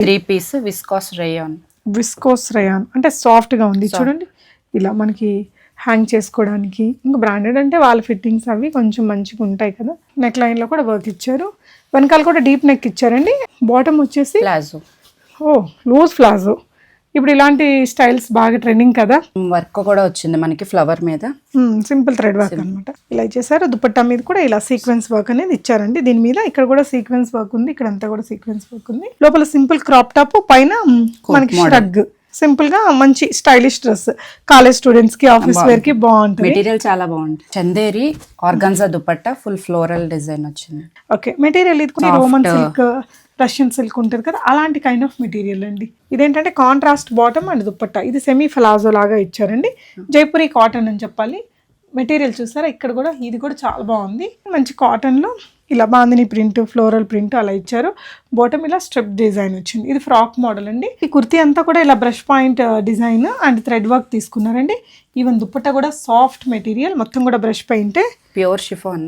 Three piece viscose rayon. Viscose rayon. అంటే సాఫ్ట్గా ఉంది. చూడండి. ఇలా మనకి హ్యాంగ్ చేసుకోవడానికి ఇంకా బ్రాండెడ్ అంటే వాళ్ళ ఫిట్టింగ్స్ అవి కొంచెం మంచిగా ఉంటాయి కదా. నెక్ లైన్లో కూడా వర్క్ ఇచ్చారు. వెనకాల కూడా డీప్ నెక్ ఇచ్చారండి. బాటమ్ వచ్చేసి ప్లాజో. ఓ లూజ్ ప్లాజో. ఇప్పుడు ఇలాంటి స్టైల్స్ బాగా ట్రెండింగ్ కదా? వర్క్ కూడా వచ్చింది మనకి ఫ్లవర్ మీద. సింపుల్ థ్రెడ్ వర్క్ అన్నమాట. ఇలా ఇచ్చేసారు దుపట్టా మీద కూడా ఇలా సీక్వెన్స్ వర్క్ అనేది ఇచ్చారండి. దీని మీద ఇక్కడ కూడా సీక్వెన్స్ వర్క్ ఉంది ఇక్కడ అంతా కూడా సీక్వెన్స్ వర్క్ ఉంది. లోపల సింపుల్ క్రాప్ టాప్ పైన మనకి ష్రగ్ సింపుల్గా మంచి స్టైలిష్ డ్రెస్ కాలేజ్ స్టూడెంట్స్కి ఆఫీస్ వేర్కి బాగుంటుంది. మెటీరియల్ చాలా బాగుంది. Chanderi organza dupatta full floral design వచ్చింది. ఓకే మెటీరియల్ ఇది రోమన్ సిల్క్ రష్యన్ సిల్క్ ఉంటుంది కదా అలాంటి కైండ్ ఆఫ్ మెటీరియల్ అండి. ఇదేంటంటే కాంట్రాస్ట్ బాటమ్ అండ్ దుపట్టా ఇది సెమీ ఫలాజో లాగా ఇచ్చారండి. జైపురి కాటన్ అని చెప్పాలి. మెటీరియల్ చూసారా? ఇక్కడ కూడా ఇది కూడా చాలా బాగుంది. మంచి కాటన్లో ఇలా బాందిని ప్రింట్ ఫ్లోరల్ ప్రింట్ అలా ఇచ్చారు. బాటమ్ ఇలా స్ట్రిప్ డిజైన్ వచ్చింది. ఇది ఫ్రాక్ మోడల్ అండి. ఈ కుర్తీ అంతా కూడా ఇలా brush point design and thread work తీసుకున్నారండి. ఈవెన్ దుపట్టా కూడా సాఫ్ట్ మెటీరియల్ మొత్తం కూడా బ్రష్ పెయింటే ప్యూర్ షిఫాన్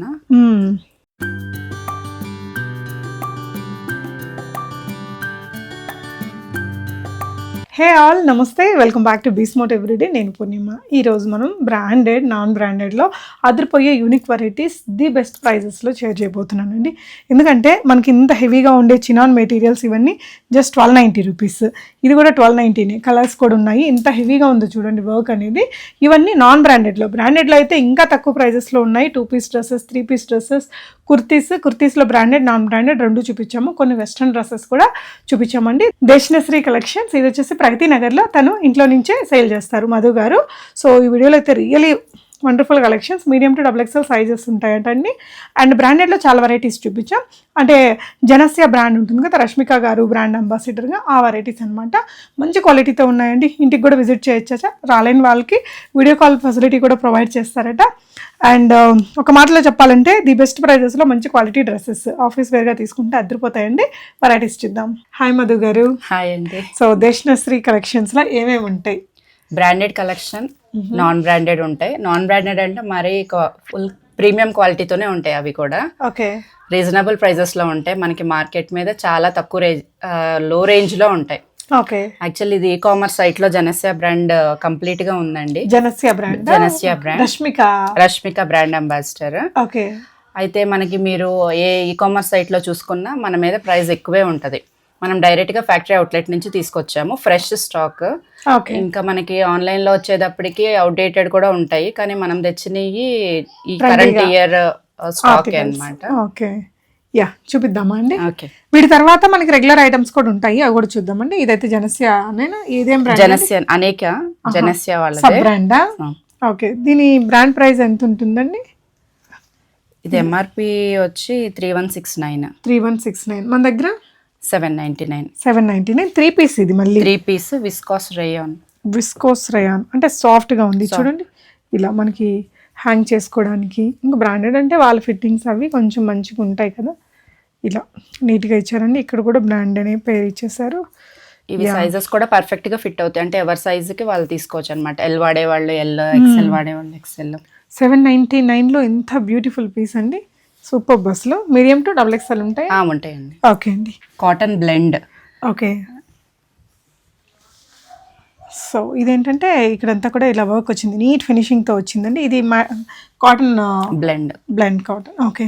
హే ఆల్ నమస్తే. వెల్కమ్ బ్యాక్ టు బీస్మోట్ ఎవ్రీడే. నేను పూర్ణిమ. ఈరోజు మనం బ్రాండెడ్ నాన్ బ్రాండెడ్లో అదిరిపోయే యూనిక్ వెరైటీస్ ది బెస్ట్ ప్రైజెస్లో షేర్ చేయబోతున్నానండి. ఎందుకంటే మనకి ఇంత హెవీగా ఉండే చినాన్ మెటీరియల్స్ ఇవన్నీ జస్ట్ ట్వెల్వ్ నైంటీ రూపీస్ ఇది కూడా ట్వెల్వ్ నైంటీనే కలర్స్ కూడా ఉన్నాయి. ఇంత హెవీగా ఉంది చూడండి వర్క్ అనేది. ఇవన్నీ నాన్ బ్రాండెడ్లో బ్రాండెడ్లో అయితే ఇంకా తక్కువ ప్రైజెస్లో ఉన్నాయి. Two piece dresses three piece dresses kurtis కుర్తీస్లో branded non branded రెండు చూపించాము. కొన్ని వెస్ట్రన్ డ్రెస్సెస్ కూడా చూపించామండి. దేశనశ్రీ కలెక్షన్స్ ఇది వచ్చేసి ప్రగతి నగర్లో తను ఇంట్లో నుంచే సేల్ చేస్తారు మధు గారు. సో ఈ వీడియోలో అయితే really wonderful collections medium to double XL sizes ఉంటాయంటండి and బ్రాండెడ్లో చాలా వెరైటీస్ చూపించాం. అంటే జనస్య బ్రాండ్ ఉంటుంది కదా రష్మిక గారు బ్రాండ్ అంబాసిడర్గా ఆ వెరైటీస్ అనమాట మంచి క్వాలిటీతో ఉన్నాయండి. ఇంటికి కూడా విజిట్ చేయొచ్చా రాలేని వాళ్ళకి వీడియో కాల్ ఫెసిలిటీ కూడా ప్రొవైడ్ చేస్తారట. అండ్ ఒక మాటలో చెప్పాలంటే ది బెస్ట్ ప్రైజెస్లో మంచి క్వాలిటీ డ్రెస్సెస్ ఆఫీస్ వేర్గా తీసుకుంటే అద్దరిపోతాయండి. వెరైటీస్ చూద్దాం. హాయ్ మధు గారు. హాయ్ అండి. సో దేశనశ్రీ కలెక్షన్స్లో ఏమేమి ఉంటాయి? బ్రాండెడ్ కలెక్షన్ నాన్ బ్రాండెడ్ ఉంటాయి. నాన్ బ్రాండెడ్ అంటే మరీ ఫుల్ ప్రీమియం క్వాలిటీతోనే ఉంటాయి అవి కూడా. ఓకే. రీజనబుల్ ప్రైజెస్లో ఉంటాయి. మనకి మార్కెట్ మీద చాలా తక్కువ రేంజ్లో రేంజ్లో ఉంటాయి. ఓకే. యాక్చువల్లీ ఇది ఈ కామర్స్ సైట్లో జనస్య బ్రాండ్ కంప్లీట్గా ఉందండి. Janasya brand? Janasya brand. Rashmika? Rashmika brand ambassador. Okay. అయితే మనకి మీరు ఏ ఈ కామర్స్ సైట్లో చూసుకున్నా మన మీద ప్రైస్ ఎక్కువే ఉంటుంది. మనం డైరెక్ట్గా ఫ్యాక్టరీ అవుట్లెట్ నుంచి తీసుకొచ్చాము. Fresh stock. ఓకే. ఇంకా మనకి ఆన్లైన్లో వచ్చేటప్పటికి అవుట్డేటెడ్ కూడా ఉంటాయి. కానీ మనం తెచ్చినవి ఈ కరెంట్ ఇయర్ స్టాక్ అన్నమాట. ఓకే. యా చూపిద్దామా అండి? ఓకే. వీటి తర్వాత మనకి రెగ్యులర్ ఐటమ్స్ కూడా ఉంటాయి. అవి కూడా చూద్దామండి. ఇదైతే జనస్య నేను ఇదేం బ్రాండ్ జనస్య అనేక. జనస్య సబ్ వాళ్ళది బ్రాండా. ఓకే. దీని బ్రాండ్ ప్రైస్ ఎంత ఉంటుందండి? ఇది ఎంఆర్పి వచ్చి three one six nine. Three one six nine. మన దగ్గర? Seven ninety nine. Seven ninety nine three piece ఇది మళ్ళీ. Three piece viscose rayon viscose rayon అంటే సాఫ్ట్గా ఉంది. చూడండి. ఇలా మనకి హ్యాంగ్ చేసుకోవడానికి. ఇంకా బ్రాండెడ్ అంటే వాళ్ళ ఫిట్టింగ్స్ అవి కొంచెం మంచిగా ఉంటాయి కదా. ఇలా నీట్గా ఇచ్చారండి. ఇక్కడ కూడా బ్రాండ్ అనే పేరు ఇచ్చేసారు ఇవి సైజెస్ కూడా పర్ఫెక్ట్గా ఫిట్ అవుతాయి. అంటే ఎవరి సైజ్కి వాళ్ళు తీసుకోవచ్చు అనమాట ఎల్ వాడే వాళ్ళు ఎల్ ఎక్సెల్ వాడే వాళ్ళు ఎక్సెల్ సెవెన్ నైంటీ నైన్లో ఎంత బ్యూటిఫుల్ పీస్ అండి. సూపర్ బస్లో మీడియం టు డబుల్ ఎక్స్ఎల్ ఉంటాయి? ఉంటాయండి. ఓకే అండి. Cotton blend. ఓకే. సో ఇదేంటంటే ఇక్కడంతా కూడా ఇలా వర్క్ వచ్చింది. నీట్ ఫినిషింగ్తో వచ్చిందండి. ఇది cotton blend. Blend cotton. Okay.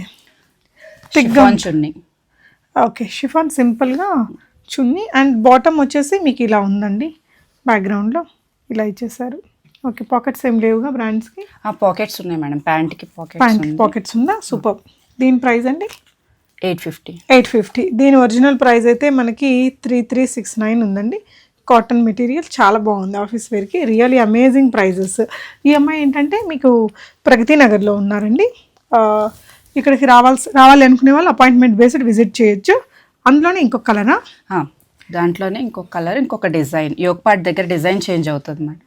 థిక్గా షిఫాన్ చున్నీ. ఓకే. షిఫాన్ సింపుల్గా చున్నీ. అండ్ బాటమ్ వచ్చేసి మీకు ఇలా ఉందండి. బ్యాక్గ్రౌండ్లో ఇలా ఇచ్చేసారు. ఓకే. పాకెట్స్ ఏం లేవుగా బ్రాండ్స్కి ఆ పాకెట్స్ ఉన్నాయి మేడం. ప్యాంట్కి పాకెట్స్ ప్యాంట్ పాకెట్స్ ఉందా? సూపర్. దీని ప్రైస్ అండి? ఎయిట్ ఫిఫ్టీ ఎయిట్ ఫిఫ్టీ దీని ఒరిజినల్ ప్రైస్ అయితే మనకి త్రీ త్రీ సిక్స్ నైన్ ఉందండి. కాటన్ మెటీరియల్ చాలా బాగుంది ఆఫీస్ వేర్కి రియల్లీ అమేజింగ్ ప్రైజెస్ ఈ అమ్మాయి ఏంటంటే మీకు ప్రగతి నగర్లో ఉన్నారండి. ఇక్కడికి రావాల్సి రావాలి అనుకునే వాళ్ళు అపాయింట్మెంట్ బేస్డ్ విజిట్ చేయొచ్చు. అందులోనే ఇంకొక కలరా దాంట్లోనే ఇంకొక కలర్ ఇంకొక డిజైన్ యోగ్ పార్ట్ దగ్గర డిజైన్ చేంజ్ అవుతుంది మేడం.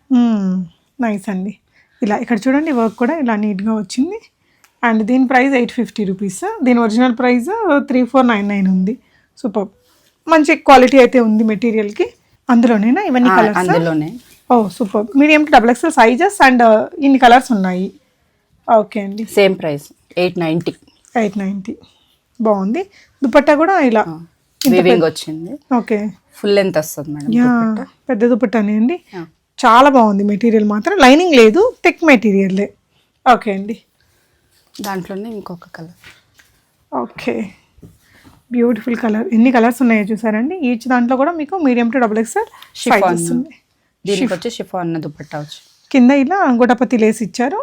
నైస్ అండి. ఇలా ఇక్కడ చూడండి వర్క్ కూడా ఇలా నీట్గా వచ్చింది. అండ్ దీని ప్రైస్ ఎయిట్ ఫిఫ్టీ రూపీస్. దీని original price three four nine nine ఉంది. సూపర్. మంచి క్వాలిటీ అయితే ఉంది మెటీరియల్కి అందులోనేనా ఇవన్నీ కలర్స్? అందులోనే. ఓ super. Medium to double XL sizes and uh, ఇన్ని కలర్స్ ఉన్నాయి. ఓకే అండి. Same price eight ninety eight ninety బాగుంది. దుపట్టా కూడా ఇలా వివింగ్ వచ్చింది. ఓకే. ఫుల్ లెంత్ వస్తుంది మేడం పెద్ద దుపట్టానే అండి. చాలా బాగుంది మెటీరియల్ మాత్రం. లైనింగ్ లేదు థిక్ మెటీరియల్లే ఓకే అండి. దాంట్లోనే ఇంకొక కలర్. ఓకే. బ్యూటిఫుల్ కలర్ ఎన్ని కలర్స్ ఉన్నాయో చూసారండి? ఈచ్ దాంట్లో కూడా మీకు మీడియం టు డబుల్ ఎక్స్ఎల్ దీనికి వచ్చి షిఫాన్ దుపట్టా వచ్చి. కింద ఇలా గోటపతి లేస్ ఇచ్చారు.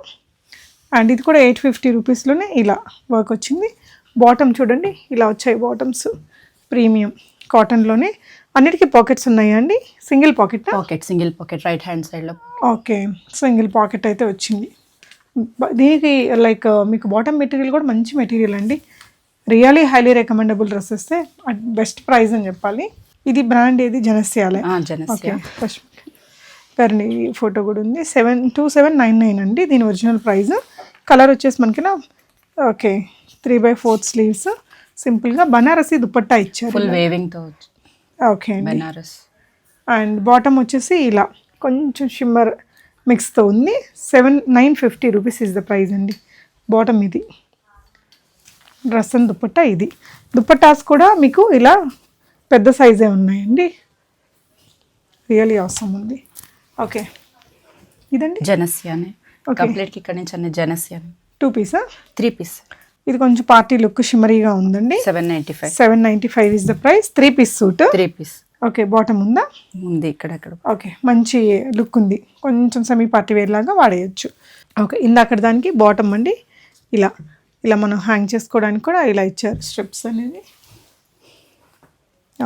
అండ్ ఇది కూడా ఎయిట్ ఫిఫ్టీ రూపీస్లోనే ఇలా వర్క్ వచ్చింది. బాటమ్ చూడండి ఇలా వచ్చాయి బాటమ్స్ ప్రీమియం కాటన్లోనే అన్నిటికీ పాకెట్స్ ఉన్నాయా అండి single pocket pocket single pocket right hand సైడ్లో. ఓకే సింగిల్ పాకెట్ అయితే వచ్చింది. దీనికి లైక్ మీకు బాటమ్ మెటీరియల్ కూడా మంచి మెటీరియల్ అండి. Really highly recommendable dresses best price అని చెప్పాలి. ఇది బ్రాండ్ ఏది? జనస్యాలే. జనస్య. గారిని ఫోటో కూడా ఉంది. Seven two seven nine nine అండి దీని ఒరిజినల్ ప్రైస్. కలర్ వచ్చేసి మనకి okay three by fourth sleeves. సింపుల్గా బనారసి దుపట్టా ఇచ్చారు. ఫుల్ ఓకే అండి. బెనారస్. అండ్ బాటమ్ వచ్చేసి ఇలా. కొంచెం షిమ్మర్ మిక్స్తో ఉంది. Seven nine fifty rupees is the price అండి. బాటమ్ ఇది. డ్రెస్ అండ్ దుపట్టా ఇది. దుపట్టాస్ కూడా మీకు ఇలా పెద్ద సైజే ఉన్నాయండి. రియలీ అవసరం ఉంది. ఓకే. ఇదండి? జనస్యానే. Okay. కంప్లీట్కి ఇక్కడ నుంచి అన్ని జనస్యానే. Two Pisa? Three piece. ఇది కొంచెం పార్టీ లుక్ షిమరీగా ఉందండి. Seven ninety five. Seven ninety five is the price. Three piece suit. Three piece. Okay bottom ఉందా? ఉంది ఇక్కడక్కడ. ఓకే మంచి లుక్ ఉంది. కొంచెం సెమీ పార్టీ వేర్ లాగా వాడేయచ్చు. ఓకే ఇందాక దానికి బాటమ్ అండి. ఇలా ఇలా మనం హ్యాంగ్ చేసుకోవడానికి కూడా ఇలా ఇచ్చారు స్ట్రిప్స్ అనేది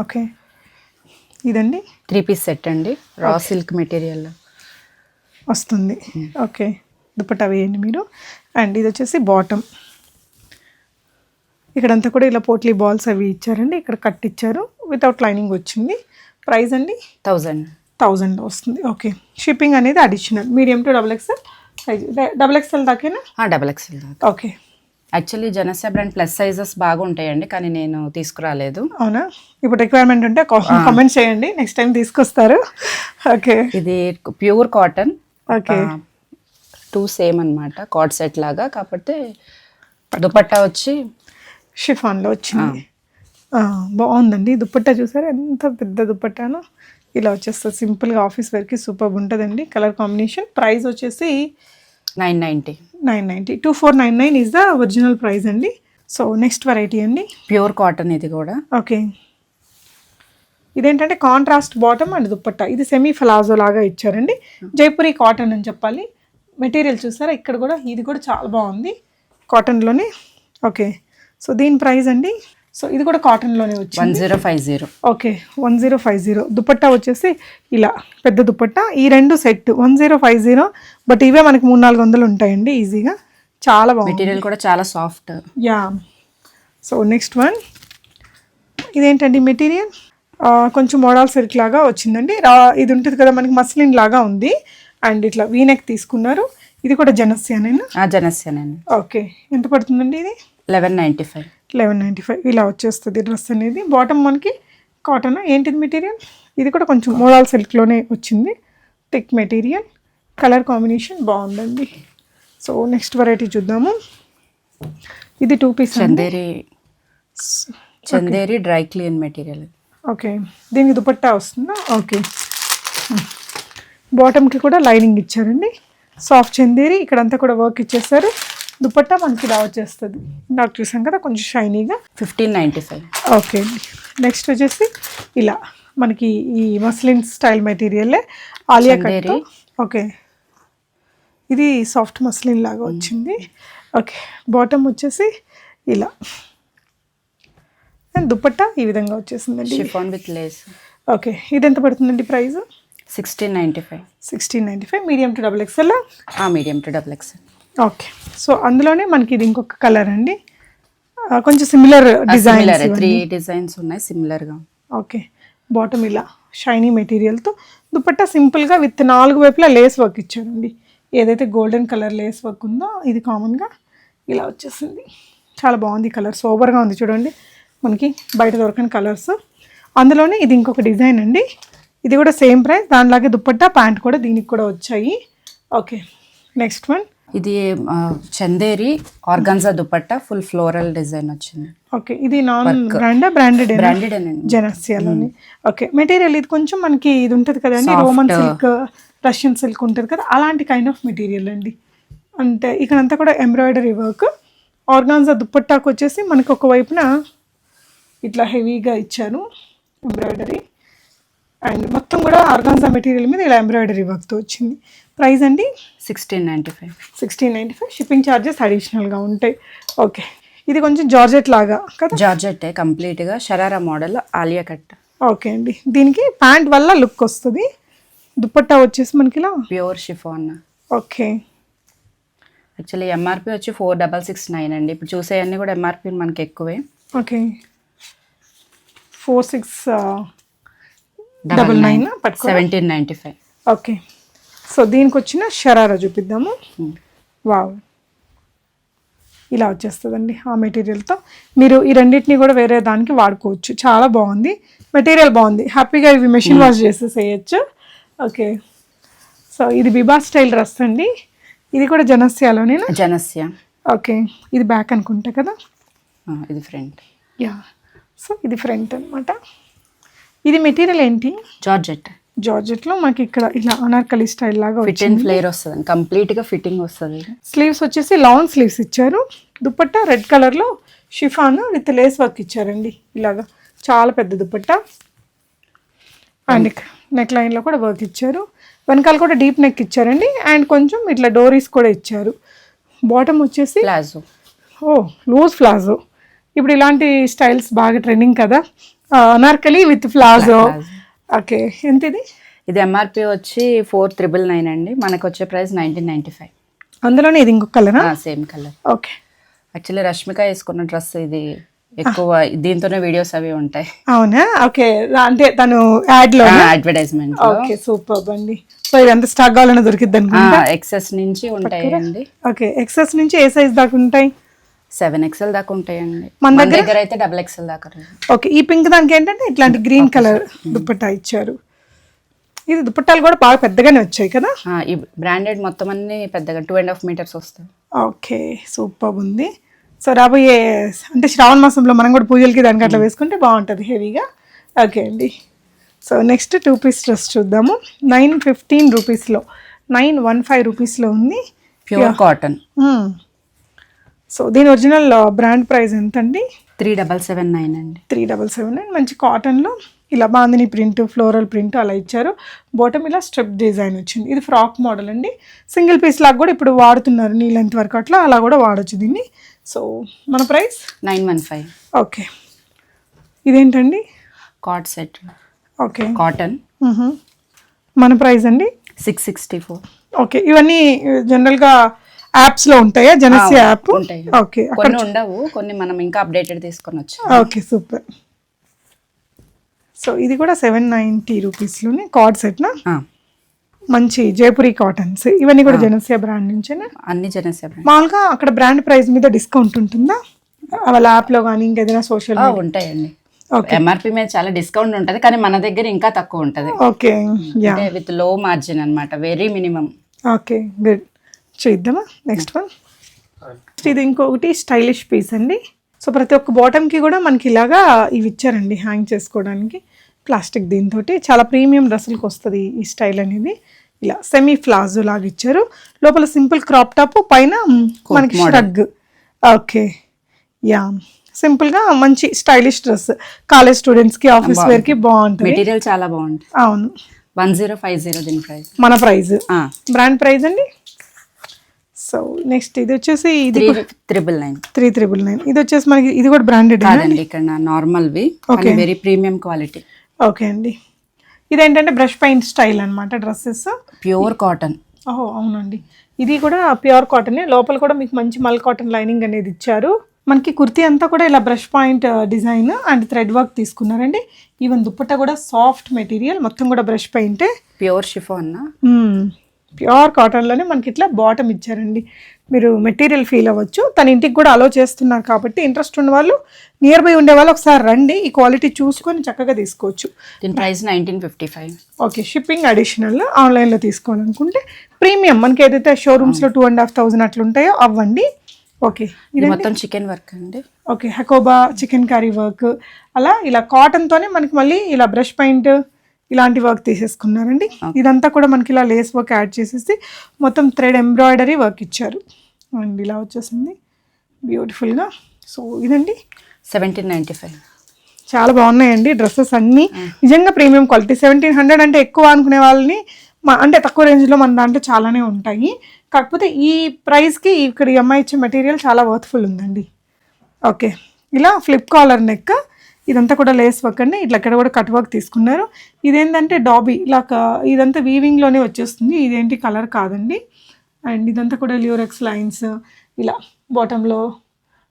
ఓకే ఇదండి? త్రీ పీస్ సెట్ అండి రా సిల్క్ మెటీరియల్ వస్తుంది. ఓకే దుపట్టా వేయండి మీరు. అండ్ ఇది వచ్చేసి బాటమ్ ఇక్కడంతా కూడా ఇలా పోట్లీ బాల్స్ అవి ఇచ్చారండి ఇక్కడ కట్ ఇచ్చారు. వితౌట్ లైనింగ్ వచ్చింది. ప్రైస్ అండి? థౌజండ్. థౌజండ్లో వస్తుంది. ఓకే. షిప్పింగ్ అనేది additional medium to double XL size double XL దాకేనా? Double XL okay. Actually Janasya brand plus sizes బాగా ఉంటాయండి కానీ నేను తీసుకురాలేదు. అవునా? ఇప్పుడు రిక్వైర్మెంట్ ఉంటే కామెంట్ చేయండి. నెక్స్ట్ టైం తీసుకొస్తారు. ఓకే. ఇది pure cotton okay. Two same అన్నమాట. కార్డ్ సెట్ లాగా కాకపోతే దుపట్టా వచ్చి షిఫాన్లో వచ్చింది. బాగుందండి. దుపట్టా చూసారా? ఎంత పెద్ద దుపట్టాను ఇలా వచ్చేస్తుంది. సింపుల్గా ఆఫీస్ వేర్కి సూపర్ ఉంటుందండి. Colour combination. ప్రైస్ వచ్చేసి nine ninety nine ninety two four nine nine is the original price అండి. సో నెక్స్ట్ వెరైటీ అండి. ప్యూర్ కాటన్ ఇది కూడా. ఓకే. ఇదేంటంటే కాంట్రాస్ట్ బాటమ్ అండ్ దుప్పట్టా. ఇది సెమీ ఫలాజో లాగా ఇచ్చారండి. జైపూరి కాటన్ అని చెప్పాలి. మెటీరియల్ చూసారా? ఇక్కడ కూడా ఇది కూడా చాలా బాగుంది. కాటన్లోనే. ఓకే. సో దీని ప్రైస్ అండి సో ఇది కూడా కాటన్లోనే వచ్చింది. One zero five zero. Okay one zero five zero. Dupatta వచ్చేసి ఇలా పెద్ద దుపట్టా. ఈ రెండు set one zero five zero. But ఇవే మనకి మూడు నాలుగు వందలు ఉంటాయండి ఈజీగా. చాలా బాగుంది. మెటీరియల్ కూడా చాలా soft. Yeah. So next one. ఇదేంటండి మెటీరియల్? కొంచెం మోడల్ సిల్క్ లాగా వచ్చిందండి. ఇది ఉంటుంది కదా మనకి మస్లిన్ లాగా ఉంది. అండ్ ఇట్లా వీనెక్ తీసుకున్నారు. ఇది కూడా జనస్యానేనా? ఆ జనస్యనండి ఓకే. ఎంత పడుతుందండి ఇది? Eleven ninety five. Eleven ninety five ఇలా వచ్చేస్తుంది డ్రెస్ అనేది. బాటమ్ మనకి కాటన్ ఏంటిది మెటీరియల్ ఇది కూడా కొంచెం మోడల్ సిల్క్లోనే వచ్చింది. థిక్ మెటీరియల్ కలర్ కాంబినేషన్ బాగుందండి. సో నెక్స్ట్ వెరైటీ చూద్దాము. ఇది two piece Chanderi Chanderi dry clean material okay దీనికి దుపట్టా వస్తుందా? ఓకే బాటమ్కి కూడా లైనింగ్ ఇచ్చారండి. సాఫ్ట్ చందేరి ఇక్కడంతా కూడా వర్క్ ఇచ్చేస్తారు దుపట్టా మనకి ఇలా వచ్చేస్తుంది. నాకు చూసాం కదా కొంచెం షైనీగా. Fifteen ninety five. ఓకే. అండి నెక్స్ట్ వచ్చేసి ఇలా మనకి ఈ మస్లిన్ స్టైల్ మెటీరియల్లే ఆలియా కట్. ఓకే. ఇది సాఫ్ట్ మస్లిన్ లాగా వచ్చింది. ఓకే. బాటమ్ వచ్చేసి ఇలా. అండ్ దుపట్టా ఈ విధంగా వచ్చేసిందండి షిఫాన్ విత్ లేస్. ఓకే. ఇది ఎంత పడుతుందండి price sixteen ninety five. Sixteen ninety five. Medium to double XL ఆ? Medium to double X okay so అందులోనే మనకి ఇది ఇంకొక కలర్ అండి. కొంచెం సిమిలర్ డిజైన్ త్రీ డిజైన్స్ ఉన్నాయి సిమిలర్గా. ఓకే బాటమ్ ఇలా షైనీ మెటీరియల్తో దుపట్టా సింపుల్గా విత్ నాలుగు వైపులా లేస్ వర్క్ ఇచ్చారండి. ఏదైతే గోల్డెన్ కలర్ లేస్ వర్క్ ఉందో ఇది కామన్గా ఇలా వచ్చేసింది. చాలా బాగుంది కలర్ సోబర్గా ఉంది చూడండి. మనకి బయట దొరకని కలర్స్ అందులోనే ఇది ఇంకొక డిజైన్ అండి. ఇది కూడా సేమ్ ప్రైస్ దానిలాగే దుపట్టా ప్యాంట్ కూడా దీనికి కూడా వచ్చాయి. ఓకే నెక్స్ట్ వన్ ఇది Chanderi organza dupatta full floral design వచ్చింది. ఓకే ఇది నాన్ బ్రాండ్ బ్రాండెడ్ బ్రాండెడ్ అండి జెనస్సియాలోని. ఓకే మెటీరియల్ ఇది కొంచెం మనకి ఇది ఉంటుంది కదండి. రోమన్ సిల్క్ రష్యన్ సిల్క్ ఉంటుంది కదా? అలాంటి కైండ్ ఆఫ్ మెటీరియల్ అండి. అంటే ఇక్కడంతా కూడా ఎంబ్రాయిడరీ వర్క్ ఆర్గాన్జా దుప్పట్టాకు వచ్చేసి మనకి ఒక వైపున ఇట్లా హెవీగా ఇచ్చారు ఎంబ్రాయిడరీ అండ్ మొత్తం కూడా ఆర్గాన్జా మెటీరియల్ మీద ఇలా ఎంబ్రాయిడరీ వర్క్తో వచ్చింది. ప్రైస్ అండి? Sixteen ninety five. Sixteen ninety five. Shipping charges అడిషనల్గా ఉంటాయి. ఓకే ఇది కొంచెం జార్జెట్ లాగా కదా? జార్జెట్ కంప్లీట్గా sharara model Alia cut okay అండి. దీనికి ప్యాంట్ వల్ల లుక్ వస్తుంది. దుపట్టా వచ్చేసి మనకి ఇలా? Pure chiffon okay actually MRP వచ్చి ఫోర్ డబల్ సిక్స్ నైన్ అండి. ఇప్పుడు చూసేవన్నీ కూడా ఎంఆర్పి మనకి ఎక్కువే. Okay four six double nine seventeen ninety five okay so దీనికి వచ్చిన షరారా చూపిద్దాము. వావ్. ఇలా వచ్చేస్తుందండి ఆ మెటీరియల్తో. మీరు ఈ రెండింటిని కూడా వేరే దానికి వాడుకోవచ్చు. చాలా బాగుంది. మెటీరియల్ బాగుంది. హ్యాపీగా ఇవి మెషిన్ వాష్ చేసేసేయచ్చు. ఓకే. సో ఇది బిబా స్టైల్ డ్రెస్ అండి. ఇది కూడా జనస్యాలోనేనా? జనస్య. ఓకే. ఇది బ్యాక్ అనుకుంటా కదా? ఇది ఫ్రంట్. యా. సో ఇది ఫ్రంట్ అన్నమాట. ఇది మెటీరియల్ ఏంటి? జార్జెట్. జార్జెట్లో మనకి ఇక్కడ ఇలా అనార్కలి స్టైల్ లాగా ఫిట్ అండ్ ఫ్లేర్ వస్తుంది కంప్లీట్గా ఫిట్టింగ్ వస్తుంది. స్లీవ్స్ వచ్చేసి లాంగ్ స్లీవ్స్ ఇచ్చారు. దుపట్టా రెడ్ కలర్లో షిఫాన్ విత్ లేస్ వర్క్ ఇచ్చారండి. ఇలాగా చాలా పెద్ద దుపట్టా. అండ్ నెక్ లైన్లో కూడా వర్క్ ఇచ్చారు. వెనకాల కూడా డీప్ నెక్ ఇచ్చారండి. అండ్ కొంచెం ఇట్లా డోరీస్ కూడా ఇచ్చారు. బాటమ్ వచ్చేసి ప్లాజో ఓ లూజ్ ఫ్లాజో ఇప్పుడు ఇలాంటి స్టైల్స్ బాగా ట్రెండింగ్ కదా. Anarkali with palazzo okay. ఎంత ఇది ఇది ఎంఆర్పి వచ్చి ఫోర్ త్రిబుల్ నైన్ అండి. మనకు వచ్చే ప్రైస్ నైన్టీన్ నైంటీ ఫైవ్. అందులోనే ఇది ఇంకొక కలరా? Same colour. Okay. Actually Rashmika వేసుకున్న డ్రెస్ ఇది ఎక్కువ దీంతోనే వీడియోస్ అవి ఉంటాయి. అవునా? ఓకే. అంటే తను యాడ్లో. అడ్వర్టైజ్మెంట్ ఓకే సూపర్ అండి. సో ఇదంతా స్టాక్ కావాలన్నా దొరికిద్ది అనుకుంటా? ఎక్సెస్ నుంచి ఉంటాయండి. ఓకే ఎక్సెస్ నుంచి ఏ సైజ్ దాకా ఉంటాయి? సెవెన్ ఎక్స్ఎల్ దాకా ఉంటాయండి. మన దగ్గర? అయితే డబుల్ ఎక్స్ఎల్ దాకా. ఓకే ఈ పింక్ దానికి ఏంటంటే ఇట్లాంటి గ్రీన్ కలర్ దుప్పట్టా ఇచ్చారు. ఇది దుప్పట్టాలు కూడా బాగా పెద్దగానే వచ్చాయి కదా? ఈ బ్రాండెడ్ మొత్తం అన్ని పెద్దగా టూ అండ్ హాఫ్ మీటర్స్ వస్తాయి. ఓకే సూపర్ ఉంది. సో రాబోయే అంటే శ్రావణ మాసంలో మనం కూడా పూజలకి దానికి అట్లా వేసుకుంటే బాగుంటుంది హెవీగా. ఓకే అండి. So next two piece dress చూద్దాము. నైన్ ఫిఫ్టీన్ రూపీస్లో నైన్ వన్ ఫైవ్ రూపీస్లో ఉంది. Pure cotton. సో దీని ఒరిజినల్ బ్రాండ్ ప్రైస్ ఎంత అండి త్రీ డబల్ సెవెన్ నైన్ అండి. Three double seven nine. మంచి కాటన్లో ఇలా బాందిని ప్రింట్ ఫ్లోరల్ ప్రింట్ అలా ఇచ్చారు. బాటమ్ ఇలా స్ట్రిప్ డిజైన్ వచ్చింది. ఇది ఫ్రాక్ మోడల్ అండి. సింగిల్ పీస్ లాగా కూడా ఇప్పుడు వాడుతున్నారు. నీ లెంత్ వరకు అట్లా అలా కూడా వాడచ్చు దీన్ని. సో మన price nine one five. Okay ఇదేంటండి? Co-ord set okay cotton. మన ప్రైస్ అండి? సిక్స్ సిక్స్టీ ఫోర్ ఓకే ఇవన్నీ జనరల్గా యాప్స్లో ఉంటాయా? జనసి యాప్ ఉంటాయి. ఓకే కొన్ని ఉండవు కొన్ని మనం ఇంకా అప్డేటెడ్ తీసుకొని వచ్చాం. ఓకే సూపర్ సో ఇది కూడా సెవెన్ నైంటీ రూపీస్లోనే కార్డ్ సెట్నా మంచి జైపురి కాటన్స్ ఇవన్నీ కూడా జనసియా బ్రాండ్ నుంచేనా? అన్ని జనసేన మామూలుగా అక్కడ బ్రాండ్ ప్రైస్ మీద డిస్కౌంట్ ఉంటుందా? వాళ్ళ యాప్లో కానీ ఇంకేదైనా సోషల్ ఉంటాయండి. ఓకే ఎంఆర్పి మీద చాలా డిస్కౌంట్ ఉంటది కానీ మన దగ్గర ఇంకా తక్కువ ఉంటది. ఓకే విత్లో మార్జిన్ అన్నమాట వెరీ మినిమం ఓకే గుడ్ చూద్దామా? నెక్స్ట్ వన్ ఇది ఇంకొకటి స్టైలిష్ పీస్ అండి. సో ప్రతి ఒక్క బాటమ్కి కూడా మనకి ఇలాగా ఇవి ఇచ్చారండి హ్యాంగ్ చేసుకోవడానికి. ప్లాస్టిక్ దీంతో చాలా ప్రీమియం డ్రెస్సులకు వస్తుంది ఈ స్టైల్ అనేది. ఇలా సెమీ ఫ్లాజో లాగా ఇచ్చారు. లోపల సింపుల్ క్రాప్ టాప్ పైన మనకి షరగ్ ఓకే యా సింపుల్గా మంచి స్టైలిష్ డ్రెస్ కాలేజ్ స్టూడెంట్స్కి ఆఫీస్ వేర్కి బాగుంటుంది. మెటీరియల్ చాలా బాగుంటుంది. అవును. వన్ జీరో ఫైవ్ జీరో దీని ప్రైస్ మన ప్రైజ్ బ్రాండ్ ప్రైస్ అండి? సో నెక్స్ట్ ఇది వచ్చేసి ఇది three triple nine. Three triple nine. ఇది వచ్చేసి మనకి ఇది కూడా బ్రాండెడ్ కాదండి ఇక్కడ నార్మల్వి కానీ వెరీ ప్రీమియం క్వాలిటీ ఓకే అండి. ఇదేంటంటే బ్రష్ పెయింట్ స్టైల్ అనమాట డ్రెస్సెస్ ప్యూర్ కాటన్ ఓహో అవునండి. ఇది కూడా ప్యూర్ కాటన్ లోపల కూడా మీకు మంచి మల్ కాటన్ లైనింగ్ అనేది ఇచ్చారు. మనకి కుర్తీ అంతా కూడా ఇలా brush point design and thread work తీసుకున్నారండి. ఈవెన్ దుప్పట్టా కూడా సాఫ్ట్ మెటీరియల్ మొత్తం కూడా బ్రష్ పెయింటే ప్యూర్ షిఫాన్ ప్యూర్ కాటన్లోనే మనకి ఇట్లా బాటమ్ ఇచ్చారండి. మీరు మెటీరియల్ ఫీల్ అవ్వచ్చు. తన ఇంటికి కూడా అలో చేస్తున్నారు కాబట్టి ఇంట్రెస్ట్ ఉన్న వాళ్ళు నియర్ బై ఉండే వాళ్ళు ఒకసారి రండి ఈ క్వాలిటీ చూసుకొని చక్కగా తీసుకోవచ్చు. దీని price nineteen fifty five. Okay shipping additional ఆన్లైన్లో తీసుకోవాలనుకుంటే ప్రీమియం మనకి ఏదైతే షోరూమ్స్లో టూ అండ్ హాఫ్ థౌజండ్ అట్లా ఉంటాయో అవ్వండి. ఓకే ఇది మొత్తం చికెన్ వర్క్ అండి. Okay Hakoba chikankari work. అలా ఇలా కాటన్తోనే మనకి మళ్ళీ ఇలా బ్రష్ పెయింట్ ఇలాంటి వర్క్ తీసేసుకున్నారండి. ఇదంతా కూడా మనకి ఇలా లేస్ వర్క్ యాడ్ చేసేసి మొత్తం థ్రెడ్ ఎంబ్రాయిడరీ వర్క్ ఇచ్చారు. అండ్ ఇలా వచ్చేసింది. బ్యూటిఫుల్గా సో ఇదండి. సెవెంటీన్ నైంటీ ఫైవ్ చాలా బాగున్నాయండి డ్రెస్సెస్ అన్నీ. నిజంగా ప్రీమియం క్వాలిటీ సెవెంటీన్ హండ్రెడ్ అంటే ఎక్కువ అనుకునే వాళ్ళని మా- అంటే తక్కువ రేంజ్లో మన దాంట్లో చాలానే ఉంటాయి. కాకపోతే ఈ ప్రైస్కి ఇక్కడ అమ్మాయి ఇచ్చే మెటీరియల్ చాలా వర్త్ఫుల్ ఉందండి. ఓకే ఇలా ఫ్లిప్ కాలర్ నెక్ ఇదంతా కూడా లేస్ వర్క్ అండి. ఇట్లా ఇక్కడ కూడా కట్ వర్క్ తీసుకున్నారు. ఇదేంటంటే డాబీ. ఇలా ఇదంతా వీవింగ్లోనే వచ్చేస్తుంది. ఇదేంటి కలర్ కాదండి. అండ్ ఇదంతా కూడా ల్యూరెక్స్ లైన్స్. ఇలా బాటంలో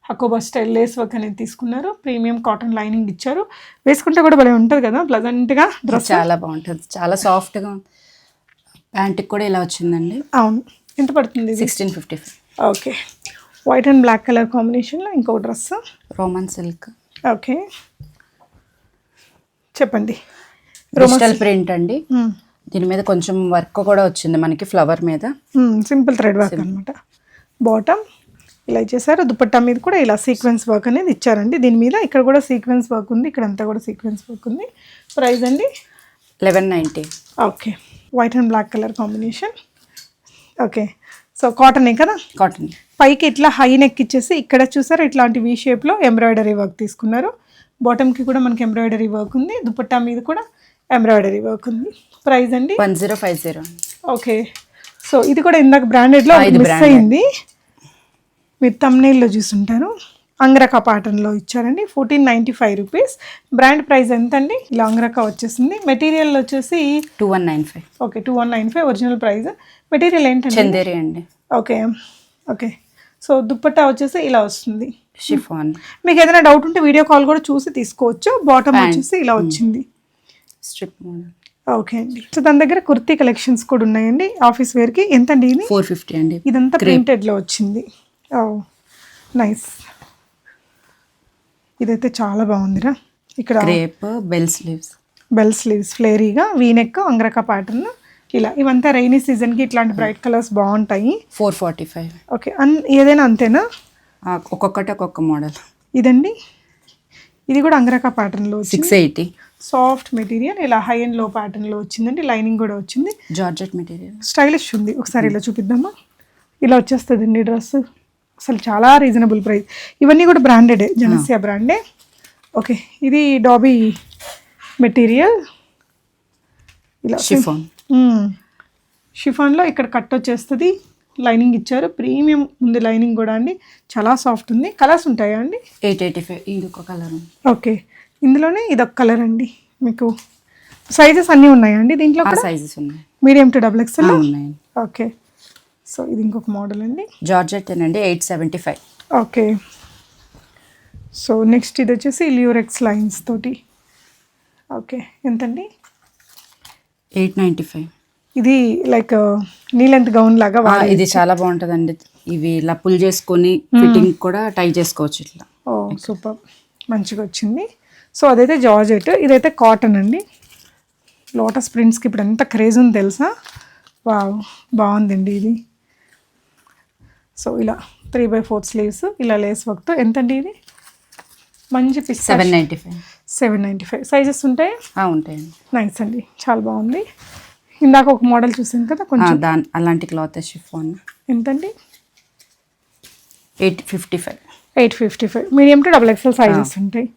హకోబా స్టైల్ లేస్ వర్క్ అనేది తీసుకున్నారు. ప్రీమియం కాటన్ లైనింగ్ ఇచ్చారు. వేసుకుంటే కూడా భలే ఉంటుంది కదా. ప్లజెంట్గా డ్రెస్. చాలా బాగుంటుంది. చాలా సాఫ్ట్గా ప్యాంట్కి కూడా ఇలా వచ్చిందండి. అవును. ఎంత పడుతుంది sixteen fifty five okay. White and black colour కాంబినేషన్లో ఇంకో డ్రెస్. Roman silk okay. చెప్పండి. డిజిటల్ ప్రింట్ అండి. దీని మీద కొంచెం వర్క్ కూడా వచ్చింది మనకి ఫ్లవర్ మీద. సింపుల్ థ్రెడ్ వర్క్ అనమాట బాటమ్ ఇలా ఇచ్చేసారు దుపట్టా మీద కూడా ఇలా సీక్వెన్స్ వర్క్ అనేది ఇచ్చారండి. దీని మీద ఇక్కడ కూడా సీక్వెన్స్ వర్క్ ఉంది. ఇక్కడ అంతా కూడా సీక్వెన్స్ వర్క్ ఉంది. ప్రైస్ అండి? Eleven ninety. Okay white and black colour combination okay so కాటనే కదా? కాటన్ పైకి ఇట్లా హై నెక్ ఇచ్చేసి ఇక్కడ చూసారు? ఇట్లాంటి వీ షేప్లో ఎంబ్రాయిడరీ వర్క్ తీసుకున్నారు. బాటమ్కి కూడా మనకి ఎంబ్రాయిడరీ వర్క్ ఉంది. దుపట్టా మీద కూడా ఎంబ్రాయిడరీ వర్క్ ఉంది. ప్రైస్ అండి? One zero five zero okay so ఇది కూడా ఇందాక బ్రాండెడ్లో మిస్ branded. అయింది. మీరు తమ్నేల్లో చూసుంటారు అంగ్రక ప్యాటర్న్లో ఇచ్చారండి. Fourteen ninety five rupees brand price ఎంత అండి ఇలా అంగ్రక వచ్చేసింది. మెటీరియల్ వచ్చేసి two one nine five okay two one nine five original price material ఏంటండి? చందేరి అండి. ఓకే ఓకే సో దుప్పట్టా వచ్చేసి ఇలా వస్తుంది. షిఫాన్. మీకు ఏదైనా డౌట్ ఉంటే వీడియో కాల్ కూడా చూసి తీసుకోవచ్చు. బాటమ్ వచ్చేసి ఇలా వచ్చింది. స్ట్రిప్ మోడల్ ఓకే అండి. సో దాని దగ్గర కుర్తీ కలెక్షన్స్ కూడా ఉన్నాయండి. ఆఫీస్ వేర్కి ఎంత అండి ఇది? ఫోర్ ఫిఫ్టీ అండి. ఇదంతా ప్రింటెడ్లో వచ్చింది. ఓ నైస్ ఇదైతే చాలా బాగుందిరా. ఇక్కడ బెల్ స్లీవ్స్ బెల్ స్లీవ్స్ ఫ్లేరీగా వీనెక్ అంగ్రక ప్యాటర్న్ ఇలా ఇవంతా రైనీ సీజన్కి ఇట్లాంటి బ్రైట్ కలర్స్ బాగుంటాయి. ఫోర్ ఫార్టీ ఫైవ్ ఓకే అన్ ఏదైనా అంతేనా? ఒక్కొక్కటి ఒక్కొక్క మోడల్ ఇదండి? ఇది కూడా అంగరక ప్యాటర్న్లో సిక్స్ ఎయిటీ సాఫ్ట్ మెటీరియల్ ఇలా హై అండ్లో ప్యాటర్న్లో వచ్చిందండి లైనింగ్ కూడా వచ్చింది. జార్జెట్ మెటీరియల్ స్టైలిష్ ఉంది. ఒకసారి ఇలా చూపిద్దామా? ఇలా వచ్చేస్తుందండి డ్రెస్ అసలు చాలా రీజనబుల్ ప్రైస్ ఇవన్నీ కూడా బ్రాండెడే జనసియా బ్రాండే ఓకే ఇది డాబీ మెటీరియల్ ఇలా షిఫాన్ షిఫాన్లో ఇక్కడ కట్ వచ్చేస్తుంది. లైనింగ్ ఇచ్చారు. ప్రీమియం ఉంది లైనింగ్ కూడా అండి. చాలా సాఫ్ట్ ఉంది. కలర్స్ ఉంటాయా అండి? Eight eighty five. ఇది ఒక కలర్ ఓకే. ఇందులోనే ఇదొక కలర్ అండి. మీకు సైజెస్ అన్నీ ఉన్నాయా అండి దీంట్లో సైజెస్ ఉన్నాయి. మీడియం టు డబుల్ ఎక్స్ఎల్ ఆ, ఉన్నాయి. ఓకే. సో ఇది ఇంకొక మోడల్ అండి. జార్జెట్ అండి eight seventy five. Okay. So next ఇది వచ్చేసి ల్యూరెక్స్ లైన్స్ తోటి. ఓకే. ఎంతండి? Eight ninety five. ఇది లైక్ నీలెంత్ గౌన్ లాగా ఇది చాలా బాగుంటుందండి. ఇవి ఇలా పుల్ చేసుకొని ఫిట్టింగ్ కూడా టై చేసుకోవచ్చు ఇట్లా. ఓ సూపర్ మంచిగా వచ్చింది. సో అదైతే జార్జెట్. ఇదైతే కాటన్ అండి. లోటస్ ప్రింట్స్కి ఇప్పుడు ఎంత క్రేజ్ ఉంది తెలుసా? వావ్ బాగుందండి ఇది. సో ఇలా త్రీ బై ఫోర్త్ స్లీవ్స్ ఇలా లేస్ వర్క్తో ఎంతండి ఇది? మంచి piece seven ninety five. Seven ninety five. Sizes ఉంటాయి? ఉంటాయండి. నైస్ అండి. చాలా బాగుంది. ఇందాక ఒక మోడల్ చూసాను కదా కొంచెం. దాని అలాంటి క్లాత్ షిఫాన్ ఎంతండి? Eight fifty five. Eight fifty five. Medium to double XL sizes ఉంటాయి.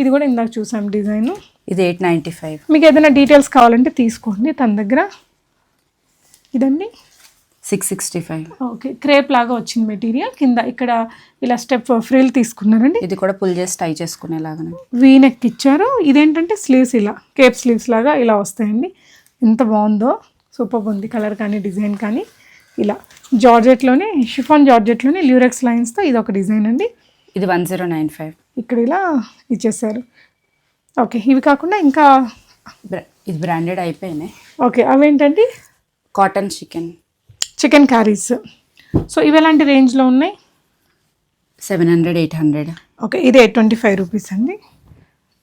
ఇది కూడా ఇందాక చూసాం డిజైన్. ఇది ఎయిట్ నైంటీ ఫైవ్. మీకు ఏదైనా డీటెయిల్స్ కావాలంటే తీసుకోండి తన దగ్గర. ఇదండి. Six sixty five. Okay crepe లాగా వచ్చింది మెటీరియల్ కింద. ఇక్కడ ఇలా స్టెప్ ఫ్రిల్ తీసుకున్నారండి. ఇది కూడా పుల్ చేసి టై చేసుకునేలాగానే. వీ నెక్ ఇచ్చారు. ఇదేంటంటే స్లీవ్స్ ఇలా కేప్ స్లీవ్స్ లాగా ఇలా వస్తాయండి. ఎంత బాగుందో సూపర్ ఉంది కలర్ కానీ డిజైన్ కానీ. ఇలా జార్జెట్లోనే షిఫాన్ జార్జెట్లోనే ల్యూరెక్స్ లైన్స్తో ఇది ఒక డిజైన్ అండి. ఇది వన్ జీరో నైన్ ఫైవ్. ఇక్కడ ఇలా ఇచ్చేసారు. ఓకే ఇవి కాకుండా ఇంకా ఇది బ్రాండెడ్ అయిపోయినాయి. ఓకే అవేంటండి? Cotton chikan. Chikankaris so ఇవి ఎలాంటి రేంజ్లో ఉన్నాయి? Seven hundred eight hundred. Okay ఇది ఎయిట్ ట్వంటీ ఫైవ్ రూపీస్ అండి.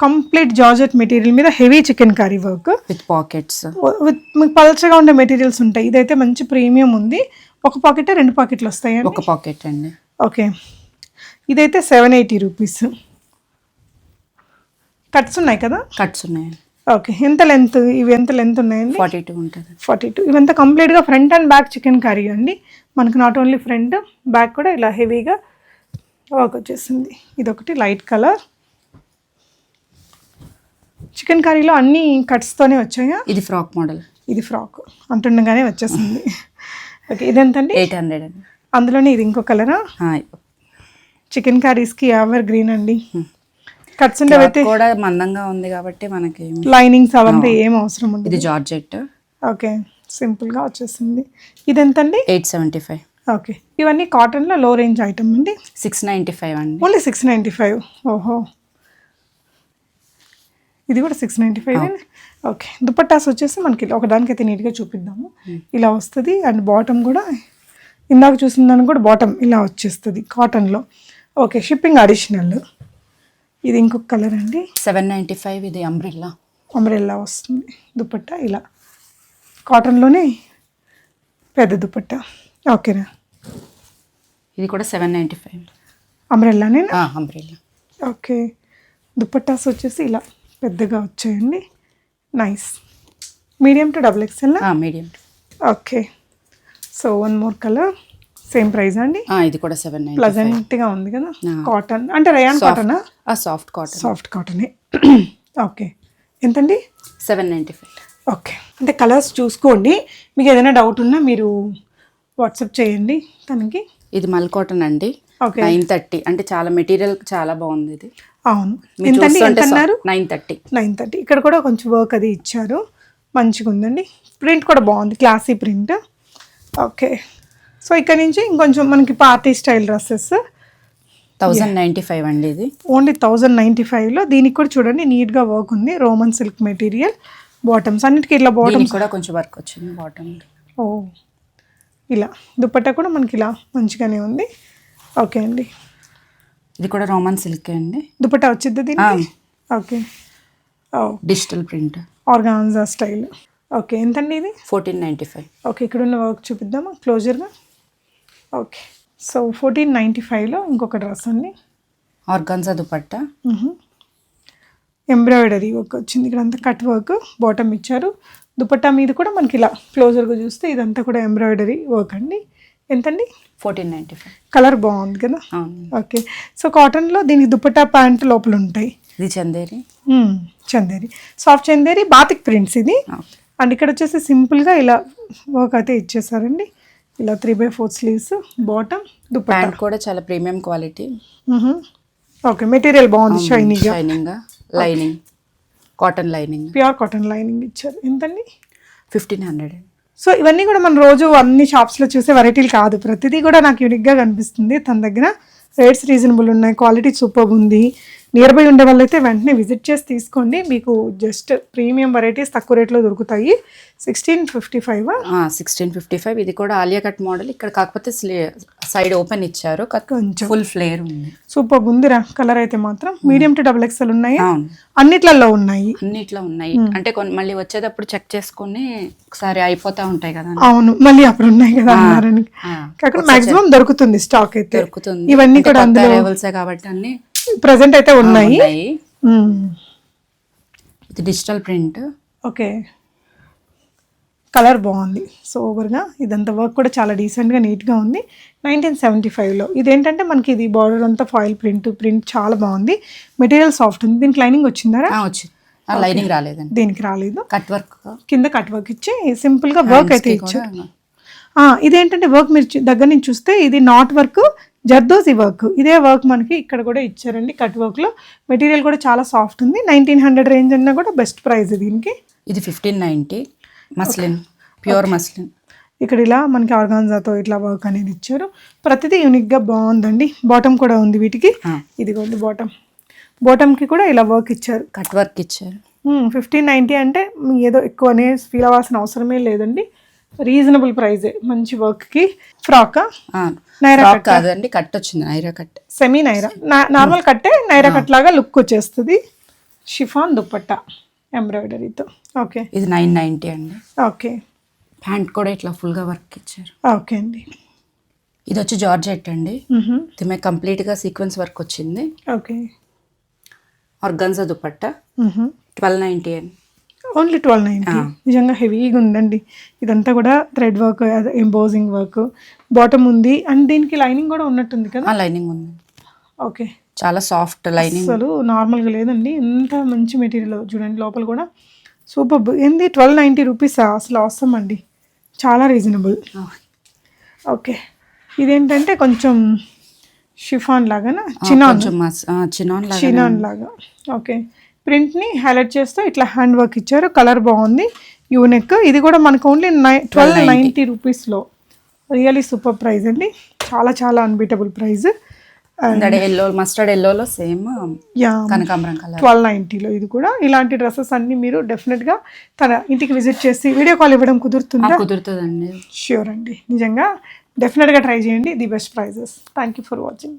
కంప్లీట్ జార్జెట్ మెటీరియల్ మీద heavy chikankari work. With pockets with మీకు పలచగా ఉండే మెటీరియల్స్ ఉంటాయి. ఇదైతే మంచి ప్రీమియం ఉంది. ఒక పాకెట్ రెండు పాకెట్లు వస్తాయండి ఒక పాకెట్ అండి. ఓకే ఇదైతే సెవెన్ ఎయిటీ రూపీస్. కట్స్ ఉన్నాయి కదా? కట్స్ ఉన్నాయండి ఓకే. ఎంత లెంత్? ఇవి ఎంత లెంత్ ఉన్నాయండి? ఫార్టీ టూ ఉంటుంది. Forty two. ఇవంతా కంప్లీట్గా front and back chikankari అండి. మనకు నాట్ ఓన్లీ ఫ్రంట్ బ్యాక్ కూడా ఇలా హెవీగా వర్క్ వచ్చేసింది. ఇదొకటి లైట్ కలర్. చికెన్ కర్రీలో అన్ని కట్స్తోనే వచ్చాయా? ఇది ఫ్రాక్ మోడల్. ఇది ఫ్రాక్. అంటుండగానే వచ్చేసింది. ఓకే. ఇదెంతండి? ఎయిట్ హండ్రెడ్ అండి. అందులోనే ఇది ఇంకో కలరా? చికెన్ కర్రీస్కి ఎవర్ గ్రీన్ అండి? Cloth కూడా మందంగా ఉంది కాబట్టి మనకి లైనింగ్స్ అవంతా ఏం అవసరం ఉండదు. ఇది జార్జెట్. ఓకే సింపుల్గా వచ్చేసింది. ఇదెంతండి? Eight seventy five. ఓకే ఇవన్నీ కాటన్లో లో రేంజ్ ఐటమ్ అండి? సిక్స్ నైంటీ ఫైవ్ అండి. Only six ninety five. ఓహో. ఇది కూడా six ninety five okay dupattas వచ్చేసి మనకి ఒకదానికైతే నీట్గా చూపిద్దాము. ఇలా వస్తుంది అండ్ బాటమ్ కూడా ఇందాక చూసిన దానికి కూడా బాటమ్ ఇలా వచ్చేస్తుంది కాటన్లో ఓకే షిప్పింగ్ అడిషనల్ ఇది ఇంకొక కలర్ అండి. సెవెన్ నైంటీ ఫైవ్ ఇది అంబ్రిల్లా. అంబ్రెల్లా వస్తుంది. దుపట్టా ఇలా. కాటన్లోనే పెద్ద దుపట్టా. ఓకేనా? ఇది కూడా సెవెన్ నైంటీ ఫైవ్. అంబ్రెల్లానే అంబ్రిల్లా. ఓకే. దుపట్టాస్ వచ్చేసి ఇలా పెద్దగా వచ్చాయండి. Nice. Medium to double XL medium okay. So one more colour. Same price అండి? ఇది కూడా సెవెన్ నైంటీ ప్లజెంట్గా ఉంది కదా. కాటన్ అంటే రయాన్ కాటనా సాఫ్ట్ కాటన్ సాఫ్ట్ కాటనే ఓకే ఎంతండి? సెవెన్ నైంటీ ఫైవ్ ఓకే అంటే కలర్స్ చూసుకోండి. మీకు ఏదైనా డౌట్ ఉన్నా మీరు వాట్సాప్ చేయండి తనకి. ఇది మల్ కాటన్ అండి. ఓకే నైన్ థర్టీ అంటే చాలా మెటీరియల్ చాలా బాగుంది ఇది. అవును. ఎంతండి? ఎంత అన్నారు? నైన్ థర్టీ నైన్ థర్టీ ఇక్కడ కూడా కొంచెం వర్క్ అది ఇచ్చారు. మంచిగా ఉందండి ప్రింట్ కూడా బాగుంది. క్లాసీ ప్రింట్ ఓకే సో ఇక్కడ నుంచి ఇంకొంచెం మనకి party style dresses. Thousand ninety five అండి ఇది. ఓన్లీ థౌజండ్ నైంటీ ఫైవ్లో దీనికి కూడా చూడండి నీట్గా వర్క్ ఉంది. Roman silk material bottoms. అన్నిటికీ ఇట్లా బాటమ్స్. కూడా కొంచెం వర్క్ వచ్చింది బాటమ్. ఓ ఇలా. దుపట్టా కూడా మనకి ఇలా మంచిగానే ఉంది. ఓకే అండి. ఇది కూడా రోమన్ సిల్క్ అండి. దుపట్టా వచ్చిద్ది దీనికి? Okay. Digital print. Organza style. Okay ఎంతండి ఇది? Fourteen ninety five. ఓకే ఇక్కడ ఉన్న వర్క్ చూపిద్దామా క్లోజర్గా? ఓకే. సో ఫోర్టీన్ నైంటీ ఫైవ్లో ఇంకొక డ్రెస్ అండి. ఆర్గాన్జా దుపట్టా? ఎంబ్రాయిడరీ వర్క్ వచ్చింది. ఇక్కడ అంతా కట్ వర్క్ బాటమ్ ఇచ్చారు. దుపట్టా మీద కూడా మనకి ఇలా క్లోజర్గా చూస్తే ఇదంతా కూడా ఎంబ్రాయిడరీ వర్క్ అండి. ఎంతండి? ఫోర్టీన్ నైంటీ ఫైవ్ కలర్ బాగుంది కదా? ఓకే. సో కాటన్లో దీనికి దుపట్టా ప్యాంట్ లోపల ఉంటాయి. ఇది Chanderi. Chanderi. Soft Chanderi batik prints ఇది. అండ్ ఇక్కడ వచ్చేసి సింపుల్గా ఇలా వర్క్ అయితే ఇచ్చేసారండి. ఇలా three by four sleeves bottom dupatta pant కూడా చాలా ప్రీమియం క్వాలిటీ ఓకే మెటీరియల్ బాగుంది షైనీగా shining lining cotton lining pure cotton lining ఇచ్చారు. ఎంతండి? ఫిఫ్టీన్ హండ్రెడ్ సో ఇవన్నీ కూడా మనం రోజు అన్ని షాప్స్లో చూసే వెరైటీలు కాదు. ప్రతిదీ కూడా నాకు యూనిక్గా కనిపిస్తుంది. తన దగ్గర రేట్స్ రీజనబుల్ ఉన్నాయి క్వాలిటీ సూపర్ ఉంది. నియర్ బై ఉండే వాళ్ళైతే వెంటనే విజిట్ చేసి తీసుకోండి. మీకు జస్ట్ ప్రీమియం వెరైటీస్ తక్కువ రేట్లో దొరుకుతాయి. Sixteen fifty five sixteen fifty five ఇది కూడా ఆలియా కట్ మోడల్. ఇక్కడ కాకపోతే సైడ్ ఓపెన్ ఇచ్చారు. కొంచెం. ఫుల్ ఫ్లేర్ ఉంది. సూపర్ ఉందిరా కలర్ అయితే మాత్రం. మీడియం టు డబుల్ ఎక్స్ఎల్ ఉన్నాయి. అన్నిట్లలో ఉన్నాయి. అన్నిట్లో ఉన్నాయి. అంటే కొన్ని మళ్ళీ వచ్చేటప్పుడు చెక్ చేసుకొని ఒకసారి అయిపోతా ఉంటాయి కదా అవును. మళ్ళీ అప్పుడు ఉన్నాయి కదా అన్నారని. కాకుండా మాక్సిమం దొరుకుతుంది స్టాక్ అయితే. దొరుకుతుంది. ఇవన్నీ కూడా అందులో కాబట్టి అన్ని ప్రజెంట్ అయితే ఉన్నాయి. డిజిటల్ ప్రింట్ ఓకే కలర్ బాగుంది. సో ఓవర్గా ఇదంతా వర్క్ కూడా చాలా డీసెంట్గా నీట్గా ఉంది. నైన్టీన్ సెవెంటీ ఫైవ్లో ఇదేంటంటే మనకి ఇది బార్డర్ అంతా ఫాయిల్ ప్రింట్ ప్రింట్ చాలా బాగుంది. మెటీరియల్ సాఫ్ట్ ఉంది. దీనికి లైనింగ్ వచ్చిందారా వచ్చి. లైనింగ్ రాలేదండి. దీనికి రాలేదు. కట్ వర్క్ కింద కట్ వర్క్ ఇచ్చి సింపుల్గా వర్క్ అయితే ఇచ్చారు. ఇదేంటంటే వర్క్ మీరు దగ్గర నుంచి చూస్తే ఇది నాట్ వర్క్ జర్దోజీ వర్క్. ఇదే వర్క్ మనకి ఇక్కడ కూడా ఇచ్చారండి కట్ వర్క్లో మెటీరియల్ కూడా చాలా సాఫ్ట్ ఉంది. నైన్టీన్ హండ్రెడ్ రేంజ్ అన్నా కూడా బెస్ట్ ప్రైస్ దీనికి. ఇది fifteen ninety muslin pure muslin. ఇక్కడ ఇలా మనకి ఆర్గాన్జాతో ఇట్లా వర్క్ అనేది ఇచ్చారు. ప్రతిదీ యూనిక్గా బాగుందండి. బాటమ్ కూడా ఉంది వీటికి. ఇదిగోండి బాటమ్ బాటమ్కి కూడా ఇలా వర్క్ ఇచ్చారు. కట్ వర్క్ ఇచ్చారు. ఫిఫ్టీన్ నైంటీ అంటే ఏదో ఎక్కువనే ఫీల్ అవ్వాల్సిన అవసరమే లేదండి. రీజనబుల్ ప్రైజే మంచి వర్క్కి. ఫ్రాక్? ఆ, నైరా ఫ్రాక్ కాదండి కట్ వచ్చింది Naira cut. Semi Naira? Normal కట్టే నైరా కట్ లాగా లుక్ వచ్చేస్తుంది. షిఫాన్ దుప్పట్టా ఎంబ్రాయిడరీతో. ఓకే. ఇది నైన్ నైంటీ అండి. ఓకే. ప్యాంట్ కూడా ఇట్లా ఫుల్గా వర్క్ ఇచ్చారు. ఓకే అండి. ఇది వచ్చి జార్జెట్ అండి. మీద కంప్లీట్గా సీక్వెన్స్ వర్క్ వచ్చింది. ఓకే. ఆర్గన్జా దుపట్టా మ్హూ. ట్వెల్వ్ నైంటీ అండి. Only twelve ninety. నిజంగా హెవీగా ఉందండి. ఇదంతా కూడా thread work embossing work. Bottom ఉంది. అండ్ దీనికి లైనింగ్ కూడా ఉన్నట్టుంది కదా? లైనింగ్ ఉంది. ఓకే. చాలా సాఫ్ట్ లైనింగ్. అసలు నార్మల్గా లేదండి. ఎంత మంచి మెటీరియల్ చూడండి లోపల కూడా. సూపర్ ఏంది? Twelve ninety rupees? అసలు అవసరం అండి. చాలా రీజనబుల్ ఓకే. ఇదేంటంటే కొంచెం షిఫాన్ లాగానా? చినాన్. చినాన్ లాగా. ఓకే. ప్రింట్ని హైలైట్ చేస్తూ ఇట్లా హ్యాండ్ వర్క్ ఇచ్చారు. కలర్ బాగుంది. యూనెక్. ఇది కూడా మనకు ఓన్లీ నై ట్వెల్వ్ నైంటీ రూపీస్లో. రియలీ సూపర్ ప్రైస్ అండి. చాలా చాలా అన్బీటబుల్ ప్రైస్. ఎల్లో మస్టర్డ్ ఎల్లోలో సేమ్ యా. కనకాంబరం కలర్. ట్వెల్వ్ నైంటీలో ఇది కూడా. ఇలాంటి డ్రెస్సెస్ అన్ని మీరు డెఫినెట్గా తన ఇంటికి విజిట్ చేసి వీడియో కాల్ ఇవ్వడం కుదురుతుందా? కుదురుతుందండి. ష్యూర్ అండి. నిజంగా డెఫినెట్గా ట్రై చేయండి. The best prices. Thank you for watching